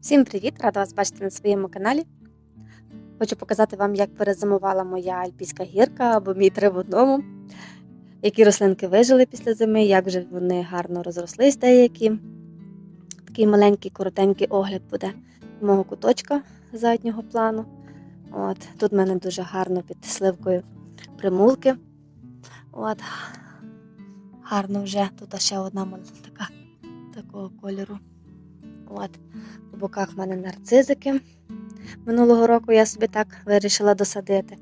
Всім привіт! Рада вас бачити на своєму каналі. Хочу показати вам, як перезимувала моя альпійська гірка або мій три в одному. Які рослинки вижили після зими, як вже вони гарно розрослись деякі. Такий маленький, коротенький огляд буде мого куточка заднього плану. От, Тут в мене дуже гарно під сливкою примулки. От. Гарно вже тут ще одна така такого кольору. От. Боках в мене нарцизики. Минулого року я собі так вирішила досадити.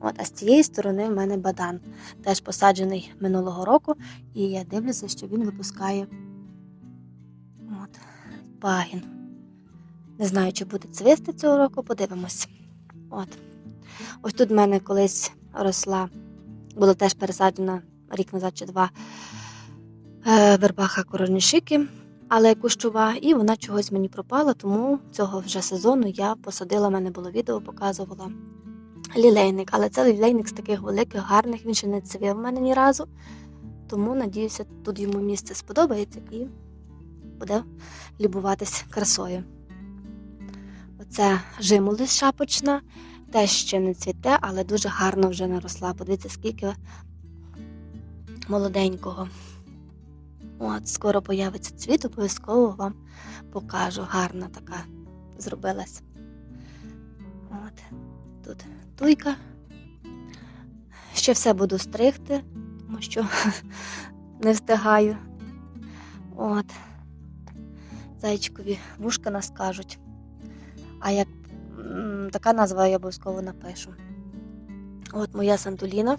От, а з цієї сторони в мене бадан, теж посаджений минулого року, і я дивлюся, що він випускає от, пагін. Не знаю, чи буде цвісти цього року, подивимось. От. Ось тут в мене колись росла, була теж пересаджена рік назад чи два е, вербаха коронішики але кущова, і вона чогось мені пропала, тому цього вже сезону я посадила, в мене було відео, показувала лілейник. Але це лілейник з таких великих, гарних, він ще не цвів в мене ні разу. Тому, надіюся, тут йому місце сподобається і буде любуватись красою. Оце жимолість шапочна, теж ще не цвіте, але дуже гарно вже наросла. Подивіться, скільки молоденького. От, скоро появиться цвіт, обов'язково вам покажу. Гарна така зробилась. От, тут туйка. Ще все буду стригти, тому що не встигаю. От. Зайчикові вушка нас кажуть. А як така назва я обов'язково напишу. От моя Сантуліна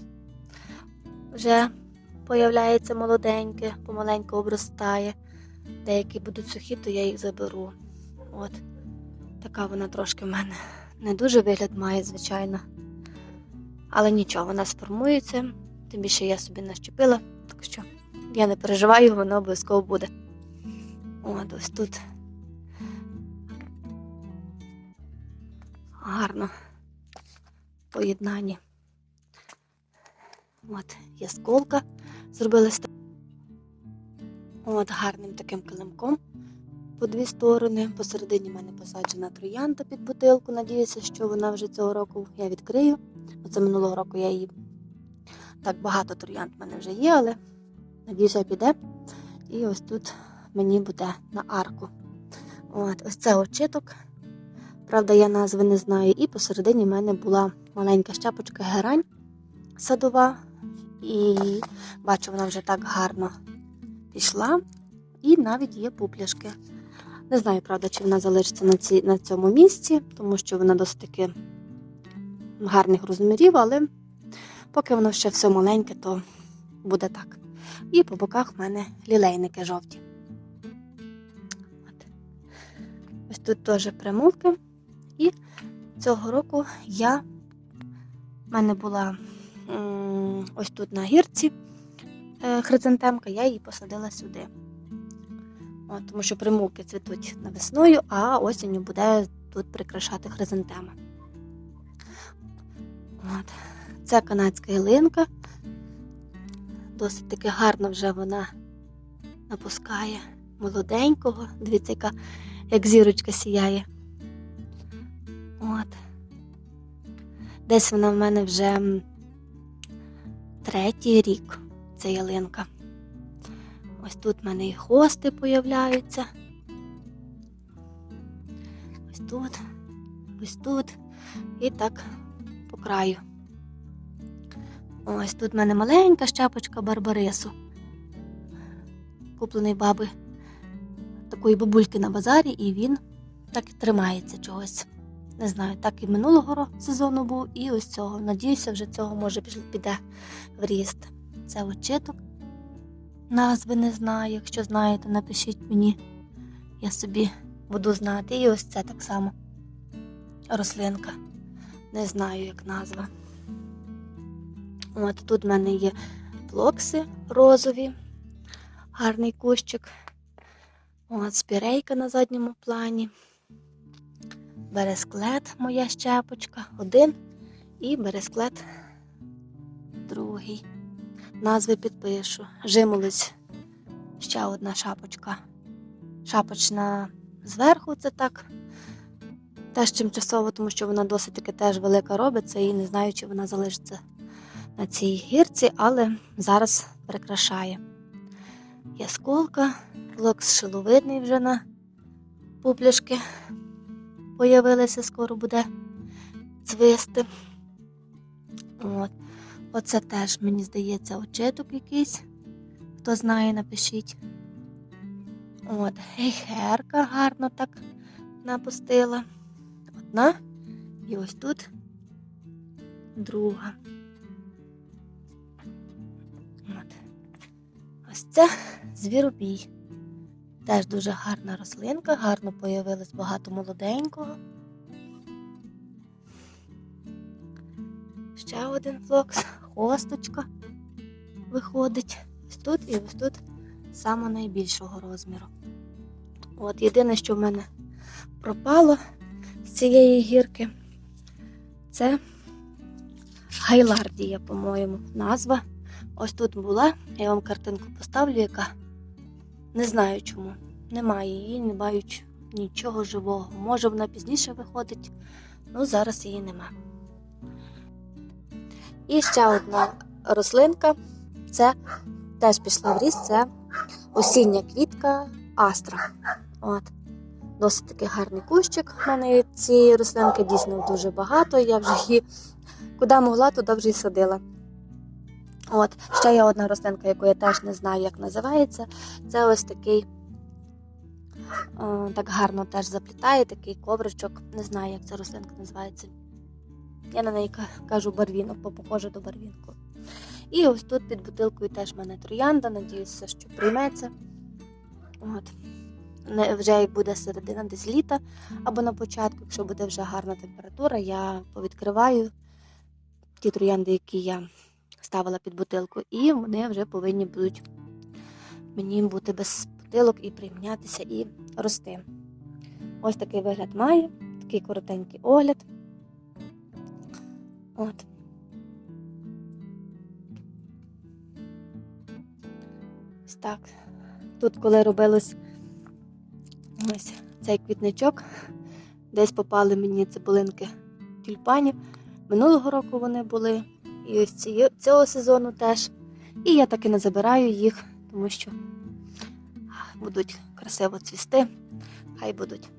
вже появляється молоденьке, помаленьку обростає. Деякі будуть сухі, то я їх заберу. От. Така вона трошки в мене не дуже вигляд має, звичайно. Але нічого, вона сформується, тим більше я собі нащепила, так що я не переживаю, воно обов'язково буде. От ось тут. Гарно поєднані. От, ясколка зробили От гарним таким килимком по дві сторони. Посередині в мене посаджена троянда під бутилку. Надіюся, що вона вже цього року я відкрию. Оце минулого року я її так багато троянд в мене вже є, але надіюся, піде. І ось тут мені буде на арку. От, ось це очиток. Правда, я назви не знаю. І посередині в мене була маленька щепочка герань садова. І бачу, вона вже так гарно пішла. І навіть є пупляшки. Не знаю, правда, чи вона залишиться на ці, на цьому місці, тому що вона досить таки гарних розмірів, але поки воно ще все маленьке, то буде так. І по боках в мене лілейники жовті. От. Ось тут теж примулки. І цього року я в мене була ось тут на гірці е, хризантемка, я її посадила сюди. От, тому що примулки цвітуть навесною, а осінню буде тут прикрашати хризантема. От. Це канадська ялинка. Досить таки гарно вже вона напускає молоденького. Дивіться, яка як зірочка сіяє. От. Десь вона в мене вже третій рік, ця ялинка. Ось тут в мене і хости появляються. Ось тут, ось тут і так по краю. Ось тут в мене маленька щепочка барбарису. Куплений баби такої бабульки на базарі, і він так тримається чогось. Не знаю, так і минулого сезону був, і ось цього. Надіюся, вже цього може піде в ріст. Це очиток. Назви не знаю. Якщо знаєте, напишіть мені. Я собі буду знати. І ось це так само рослинка. Не знаю, як назва. От тут в мене є плокси розові, гарний кущик. От спірейка на задньому плані. Бересклет моя щепочка, один. І бересклет другий. Назви підпишу. Жимолець ще одна шапочка. Шапочна зверху це так. Теж тимчасово, тому що вона досить таки теж велика робиться і не знаю, чи вона залишиться на цій гірці, але зараз прикрашає. Ясколка, флокс шиловидний вже на пупляшки появилися, скоро буде цвисти. От. Оце теж, мені здається, очиток якийсь. Хто знає, напишіть. От, гейхерка гарно так напустила. Одна. І ось тут друга. От. Ось це звіробій. Теж дуже гарна рослинка, гарно появилось багато молоденького. Ще один флокс, хосточка виходить. Ось тут і ось тут саме найбільшого розміру. От єдине, що в мене пропало з цієї гірки, це Гайлардія, по-моєму, назва. Ось тут була. Я вам картинку поставлю, яка не знаю чому. Немає її, не бачу нічого живого. Може, вона пізніше виходить, ну зараз її нема. І ще одна рослинка. Це теж пішла в ріст, це осіння квітка Астра. От. Досить такий гарний кущик. У мене цієї рослинки дійсно дуже багато. Я вже її куди могла, туди вже й садила. От, ще є одна рослинка, яку я теж не знаю, як називається. Це ось такий, о, так гарно теж заплітає, такий ковричок. Не знаю, як ця рослинка називається. Я на неї кажу барвінок, бо похоже до барвінку. І ось тут під бутилкою теж в мене троянда, надіюся, що прийметься. От. Вже буде середина десь літа або на початку, якщо буде вже гарна температура, я повідкриваю ті троянди, які я ставила під бутилку, і вони вже повинні будуть мені бути без бутилок і прийматися і рости. Ось такий вигляд має, такий коротенький огляд. От. Ось так. Тут, коли робилось ось цей квітничок, десь попали мені цибулинки тюльпанів. Минулого року вони були, і ось ці- цього сезону теж. І я таки не забираю їх, тому що будуть красиво цвісти, хай будуть.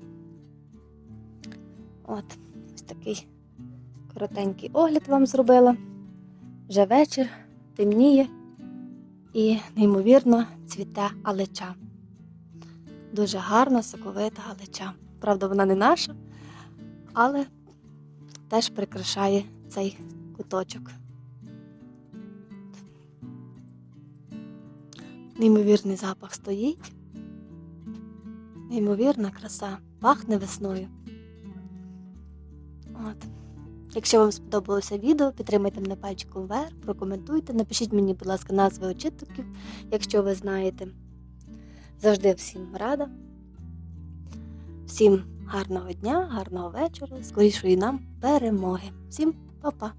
От, ось такий коротенький огляд вам зробила. Вже вечір, темніє і, неймовірно, цвіте алеча. Дуже гарна, соковита алеча. Правда, вона не наша, але теж прикрашає цей куточок. Неймовірний запах стоїть. Неймовірна краса. Пахне весною. От. Якщо вам сподобалося відео, підтримайте мене пальчиком вверх, прокоментуйте, напишіть мені, будь ласка, назви очитоків, якщо ви знаєте. Завжди всім рада. Всім гарного дня, гарного вечора, скорішої нам перемоги. Всім па-па!